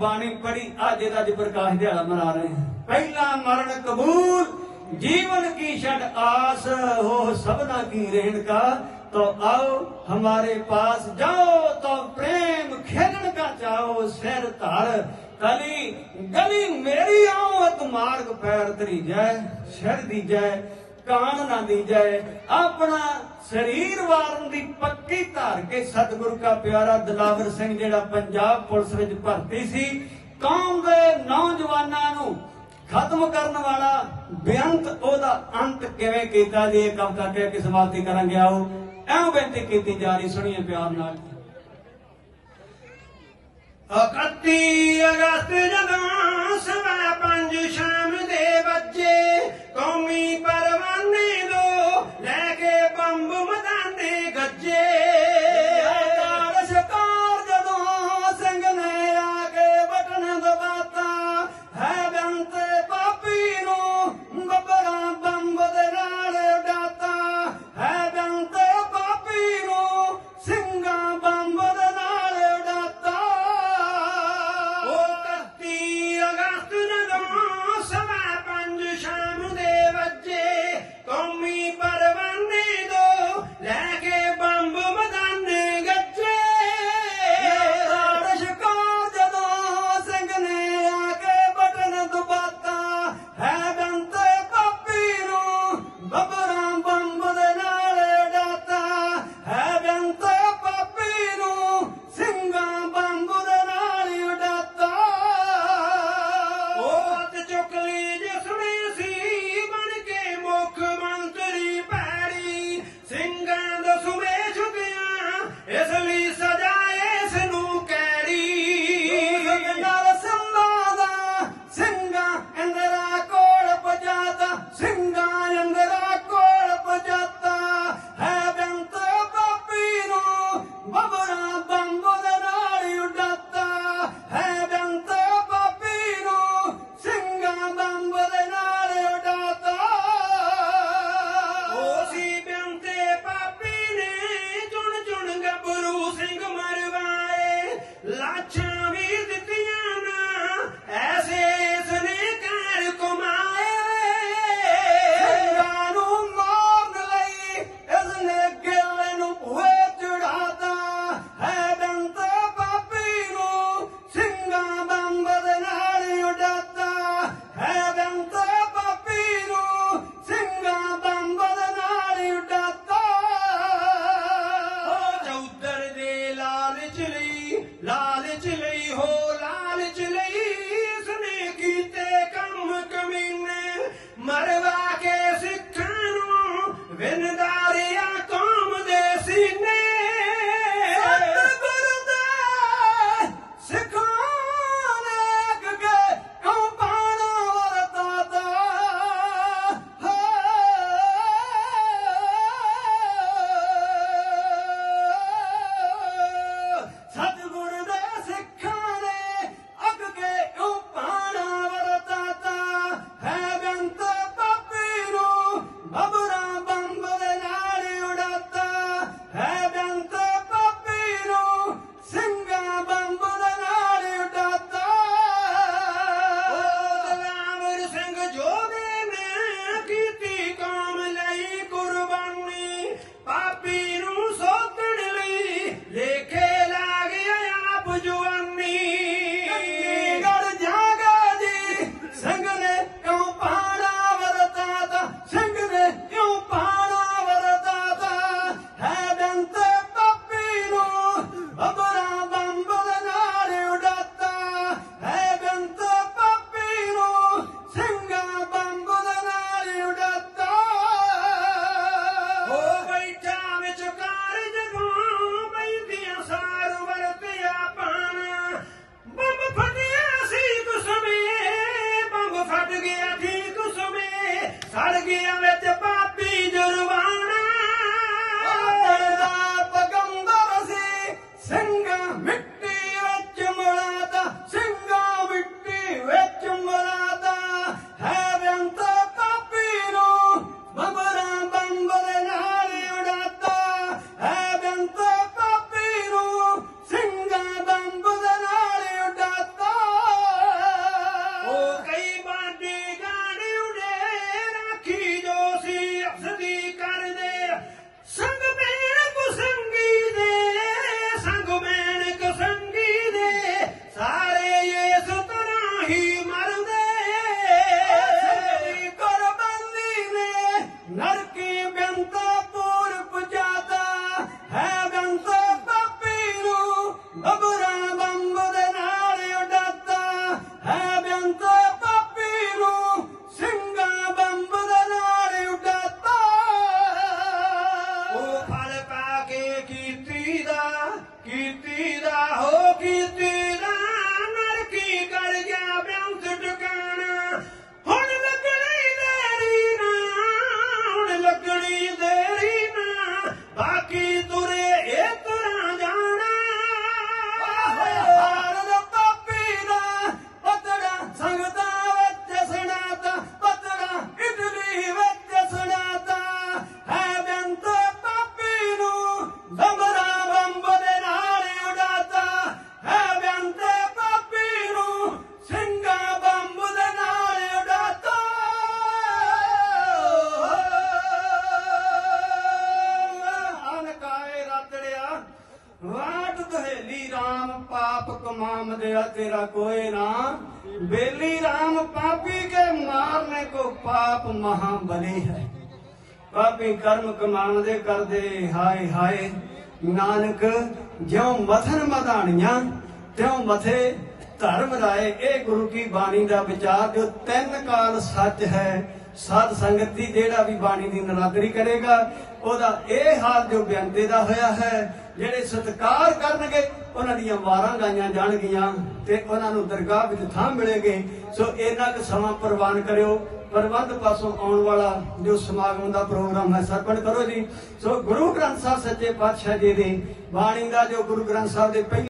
ਬਾਣੀ ਪੜੀ ਅੱਜ ਦਾ ਅੱਜ ਪ੍ਰਕਾਸ਼ ਦਿਹਾੜਾ ਮਨਾ ਰਹੇ ਹਾਂ ਪਹਿਲਾ ਮਰਨ ਕਬੂਲ ਜੀਵਨ ਕੀ ਛੜ ਆਸ ਹੋ ਸਭਨਾ ਕੀ ਰਹਿਣ ਕਾ तो आओ हमारे पास जाओ तो प्रेम खेलन का जाओ सिर धर कली गली मेरी आओ अत मार्ग पैर तरी जय सिर दी जय ਕਾਣ ਨਾ ਦੀਜੈ ਆਪਣਾ ਸਰੀਰ ਵਾਰਨ ਦੀ ਪੱਕੀ ਧਾਰ ਕੇ ਸਤਿਗੁਰ ਦਾ ਪਿਆਰਾ ਦਲਾਵਰ ਸਿੰਘ ਜਿਹੜਾ ਪੰਜਾਬ ਪੁਲਿਸ ਵਿੱਚ ਭਰਤੀ ਸੀ, ਕੌਮ ਦੇ ਨੌਜਵਾਨਾਂ ਨੂੰ ਖਤਮ ਕਰਨ ਵਾਲਾ ਬੇਅੰਤ ਉਹਦਾ ਅੰਤ ਕਿਵੇਂ ਕੀਤਾ ਜੀ ਇਹ ਕਵਿਤਾ ਕਹਿ ਕੇ ਸਮਾਪਤੀ ਕਰਾਂਗੇ ਆਓ। ਐਉਂ ਬੇਨਤੀ ਕੀਤੀ ਜਾ ਰਹੀ, ਸੁਣੀਏ ਪਿਆਰ ਨਾਲ। 31 ਅਗਸਤ ਜਦੋਂ ਸਵਾ ਪੰਜ ਸ਼ਾਮ ਦੇ ਬੱਚੇ ਕੌਮੀ Mamma. मेरा तेरा कोई ना बेली राम पापी के मारने को पाप महाबली है ਪਾਪੀ ਕਰਮ ਕਮਾਣ ਦੇ ਕਰਦੇ ਹਾਏ ਹਾਏ ਨਾਨਕ ਜਿਉ ਮਥਨ ਮਧਾਣੀਆਂ ਤਿਉ ਮਥੇ ਧਰਮ ਰਾਏ ਇਹ ਗੁਰੂ ਕੀ ਬਾਣੀ ਦਾ ਵਿਚਾਰ ਜੋ ਤਿੰਨ ਕਾਲ ਸੱਚ ਹੈ ਸਾਧ ਸੰਗਤ ਦੀ ਜਿਹੜਾ ਵੀ ਬਾਣੀ ਦੀ ਨਰਾਦਰੀ ਕਰੇਗਾ, ਉਹਦਾ ਇਹ ਹਾਲ ਜੋ ਬਿਆੰਤੇ ਦਾ ਹੋਇਆ ਹੈ, ਜਿਹੜੇ ਸਤਕਾਰ ਕਰਨਗੇ, ਉਹਨਾਂ ਦੀਆਂ ਵਾਰਾਂ ਗਾਈਆਂ ਜਾਣਗੀਆਂ ਤੇ ਉਹਨਾਂ ਨੂੰ ਦਰਗਾਹ ਵਿੱਚ ਥਾਂ ਮਿਲੇਗੇ। ਸੋ ਇਹਨਾਂ ਕੁ ਸਮਾਂ ਪ੍ਰਵਾਨ ਕਰਿਓ। ਪ੍ਰਬੰਧ ਪਾਸੋਂ ਆਉਣ ਵਾਲਾ ਜੋ ਸਮਾਗਮ ਦਾ ਪ੍ਰੋਗਰਾਮ ਹੈ ਸਰਪਣ ਕਰੋ ਜੀ। ਸੋ ਗੁਰੂ ਗ੍ਰੰਥ ਸਾਹਿਬ ਸੱਚੇ ਪਾਤਸ਼ਾਹ ਜੀ ਦੀ ਬਾਣੀ ਦਾ ਜੋ ਗੁਰੂ ਗ੍ਰੰਥ ਸਾਹਿਬ ਦੇ ਪਹਿਲੇ